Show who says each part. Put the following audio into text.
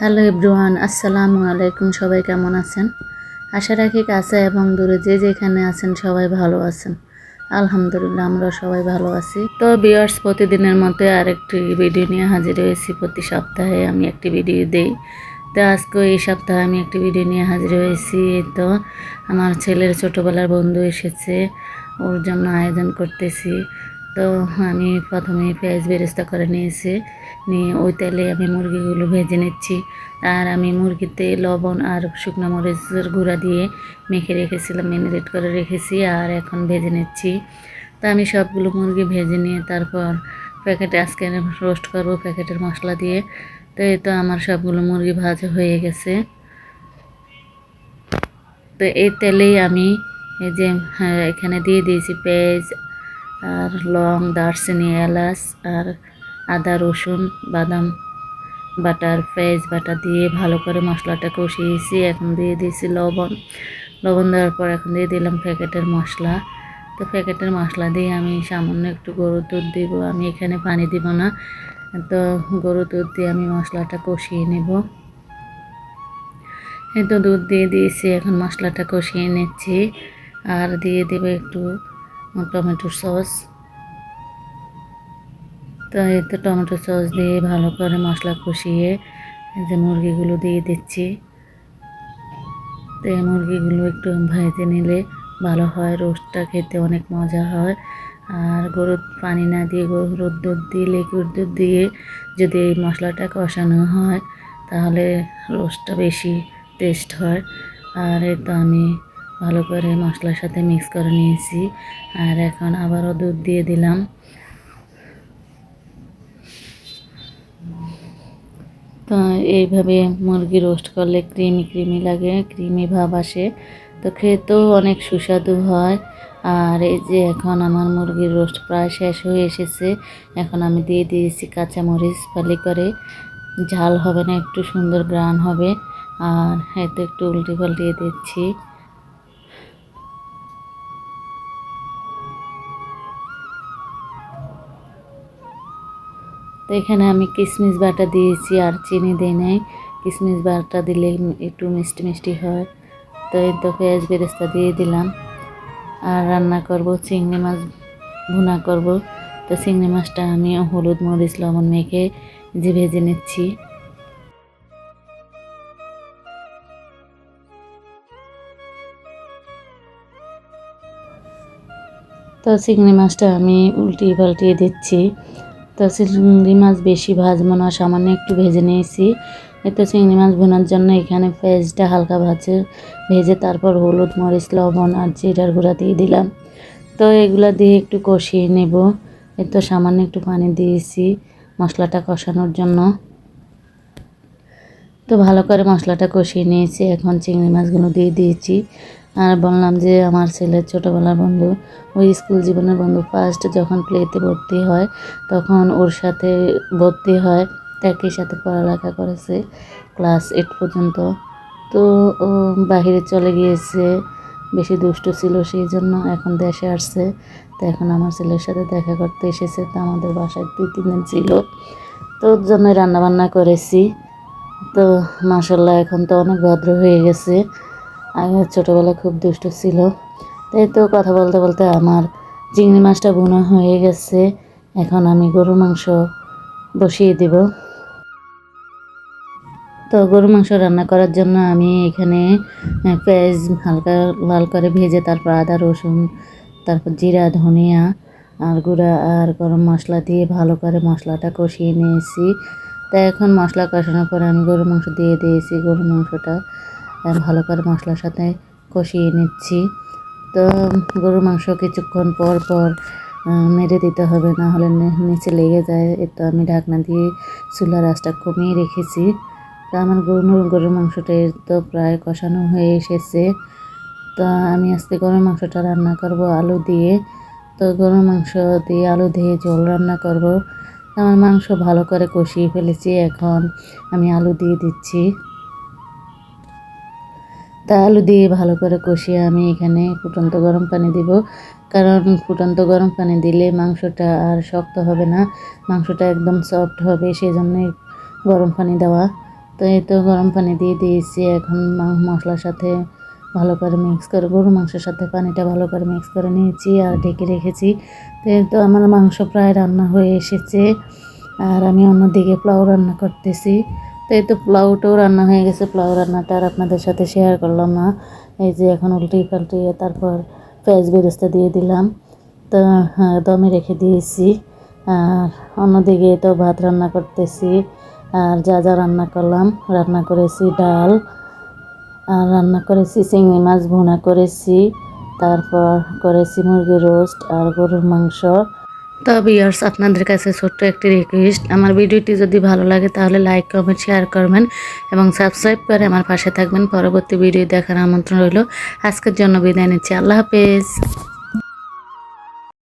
Speaker 1: Hello everyone, আসসালামু আলাইকুম, সবাই কেমন আছেন? আশা রাখি কাছে এবং দূরে যে যেখানে আছেন সবাই ভালো আছেন। আলহামদুলিল্লাহ, আমরা সবাই ভালো আছি। তো বিয়ার্স প্রতিদিনের মতো আরেকটি ভিডিও নিয়ে হাজির হয়েছি। প্রতি সপ্তাহে আমি একটি ভিডিও দিই। তো আজকে এই সপ্তাহে আমি একটি ভিডিও নিয়ে হাজির হয়েছি। তো আমার ছেলের ছোটোবেলার বন্ধু এসেছে। ওর জন্য আয়োজন করতেছি। তো আমি প্রথমে পেঁয়াজ বেরেস্তা করে নিয়েছি। নিয়ে ওই তেলে আমি মুরগিগুলো ভেজে নিচ্ছি। আর আমি মুরগিতে লবণ আর শুকনো মরিচের গুঁড়া দিয়ে মেখে রেখেছিলাম ম্যারিনেট করে রেখেছি আর এখন ভেজে নিচ্ছি। তো আমি সবগুলো মুরগি ভেজে নিয়ে তারপর প্যাকেটে আজকে রোস্ট করব প্যাকেটের মশলা দিয়ে। তো এই তো আমার সবগুলো মুরগি ভাজা হয়ে গেছে। তো এই তেলেই আমি এই যে হ্যাঁ, এখানে দিয়ে দিয়েছি পেঁয়াজ আর লং, দারচিনি, এলাচ আর আদা, রসুন, বাদাম, বাটার, পেঁয়াজ বাটা দিয়ে ভালো করে মশলাটা কষিয়েছি। এখন দিয়ে দিয়েছি লবণ। লবণ দেওয়ার পর এখন দিয়ে দিলাম প্যাকেটের মশলা। তো প্যাকেটের মশলা দিয়ে আমি সামান্য একটু গরুর দুধ দিব। আমি এখানে পানি দিব না। তো গরুর দুধ দিয়ে আমি মশলাটা কষিয়ে নেব। এই তো দুধ দিয়ে দিয়েছি। এখন মশলাটা কষিয়ে নিচ্ছি। আর দিয়ে দেবো একটু টমেটো সস। তো এই তো টমেটো সস দিয়ে ভালো করে মশলা কষিয়ে যে মুরগিগুলো দিয়ে দিচ্ছি। তো এই মুরগিগুলো একটু ভেজে নিলে ভালো হয়, রোস্টটা খেতে অনেক মজা হয়। আর গরুর পানি না দিয়ে গরুর দুধ দিয়ে লিকুইড দুধ দিয়ে যদি এই মশলাটা কষানো হয় তাহলে রোস্টটা বেশি টেস্ট হয়। আর এ তো আমি ভালো করে মশলার সাথে মিক্স করে নিয়েছি। আর এখন আবারও দুধ দিয়ে দিলাম। তো এইভাবে মুরগি রোস্ট করলে ক্রিমি ক্রিমি লাগে ক্রিমি ভাব আসে। তো খেতেও অনেক সুস্বাদু হয়। আর এই যে এখন আমার মুরগির রোস্ট প্রায় শেষ হয়ে এসেছে। এখন আমি দিয়ে দিয়েছি কাঁচামরিচ ফালি করে। ঝাল হবে না, একটু সুন্দর গ্রান হবে। আর এতে একটু উল্টে পাল্টিয়ে দিচ্ছি। তো এখানে আমি কিশমিশ বাটা দিয়েছি আর চিনি দিই নাই। কিশমিশ বাটা দিলে একটু মিষ্টি মিষ্টি হয়। তো এই তো পেঁয়াজ বেরেস্তা দিয়ে দিলাম। আর রান্না করব চিংড়ি মাছ, ভুনা করব। তো চিংড়ি মাছটা আমি হলুদ, মরিচ, লবণ মেখে যে ভেজে নিচ্ছি। তো চিংড়ি মাছটা আমি উল্টিয়ে পাল্টিয়ে দিচ্ছি। তো চিংড়ি মাছ বেশি ভাজবো না সামান্য একটু ভেজে নিয়েছি। এতে চিংড়ি মাছ ভোনার জন্য এখানে পেঁয়াজটা হালকা ভাজে, ভেজে তারপর হলুদ, মরিচ, লবণ আর জিরার গুঁড়া দিয়ে দিলাম। তো এগুলো দিয়ে একটু কষিয়ে নেব। এ তো সামান্য একটু পানি দিয়েছি মশলাটা কষানোর জন্য। তো ভালো করে মশলাটা কষিয়ে নিয়েছি। এখন চিংড়ি মাছগুলো দিয়ে দিয়েছি। আর বললাম যে আমার ছেলের ছোটোবেলার বন্ধু, ওই স্কুল জীবনের বন্ধু ফার্স্ট যখন প্লেতে ভর্তি হয়, তখন ওর সাথে ভর্তি হয়, একই সাথে পড়ালেখা করেছে ক্লাস এইট পর্যন্ত। তো ও বাহিরে চলে গিয়েছে, বেশি দুষ্ট ছিল সেই জন্য এখন দেশে আসছে। তো এখন আমার ছেলের সাথে দেখা করতে এসেছে, তো আমাদের বাসায় দুই, তিন দিন ছিল। তো ওর জন্য রান্নাবান্না করেছি। তো মাসাল্লাহ এখন তো অনেক ভদ্র হয়ে গেছে। আগে ছোটোবেলায় খুব দুষ্ট ছিল। তাই তো কথা বলতে বলতে আমার চিংড়ি মাছটা বোনা হয়ে গেছে। এখন আমি গরু মাংস বসিয়ে দেব। তো গরু মাংস রান্না করার জন্য আমি এখানে পেঁয়াজ হালকা লাল করে ভেজে, তারপর আদা, রসুন, তারপর জিরা, ধনিয়া আর গুঁড়া আর গরম মশলা দিয়ে ভালো করে মশলাটা কষিয়ে নিয়েছি। তা এখন মশলা কষানোর পরে আমি গরু মাংস দিয়ে দিয়েছি। গরু মাংসটা ভালো করে মশলার সাথে কষিয়ে নিচ্ছি। তো গরুর মাংস কিছুক্ষণ পর পর মেরে দিতে হবে, না হলে নিচে লেগে যায়। তো আমি ঢাকনা দিয়ে চুলার আঁচটা কমিয়ে রেখেছি। তো আমার গরু গরুর মাংসটা তো প্রায় কষানো হয়ে এসেছে। তো আমি আজকে গরুর মাংসটা রান্না করব আলু দিয়ে। তো গরুর মাংস দিয়ে আলু দিয়ে ঝোল রান্না করব। আমার মাংস ভালো করে কষিয়ে ফেলেছি। এখন আমি আলু দিয়ে দিচ্ছি। তা আলু দিয়ে ভালো করে কষিয়ে আমি এখানে ফুটন্ত গরম পানি দিব। কারণ ফুটন্ত গরম পানি দিলে মাংসটা আর শক্ত হবে না, মাংসটা একদম সফট হবে সেই জন্যে গরম পানি দেওয়া। তো এই তো গরম পানি দিয়ে দিয়েছি, এখন মশলার সাথে ভালো করে মিক্স করে গরু মাংসের সাথে পানিটা ভালো করে মিক্স করে নিয়েছি আর ঢেকে রেখেছি। তো তো আমার মাংস প্রায় রান্না হয়ে এসেছে, আর আমি অন্যদিকে পোলাও রান্না করতেছি। তো এই তো পোলাওটাও রান্না হয়ে গেছে পোলাও রান্নাটা আর আপনাদের সাথে শেয়ার করলাম না। এই যে এখন উল্টিয়ে পাল্টিয়ে তারপর পেঁয়াজ বেরেস্তা দিয়ে দিলাম। তো হ্যাঁ, দমে রেখে দিয়েছি। আর অন্যদিকে তো ভাত রান্না করতেছি। আর যা যা রান্না করলাম রান্না করেছি ডাল আর রান্না করেছি চিংড়ি মাছ ভুনা করেছি। তারপর করেছি মুরগির রোস্ট আর গরুর মাংস। তো ইয়ার্স আপনাদের কাছে ছোট্ট একটি রিকোয়েস্ট আমার ভিডিওটি যদি ভালো লাগে তাহলে লাইক কমেন্ট শেয়ার করবেন এবং সাবস্ক্রাইব করে আমার পাশে থাকবেন। পরবর্তী ভিডিও দেখার আমন্ত্রণ রইল। আজকের জন্য বিদায় নিচ্ছি। আল্লাহ হাফেজ।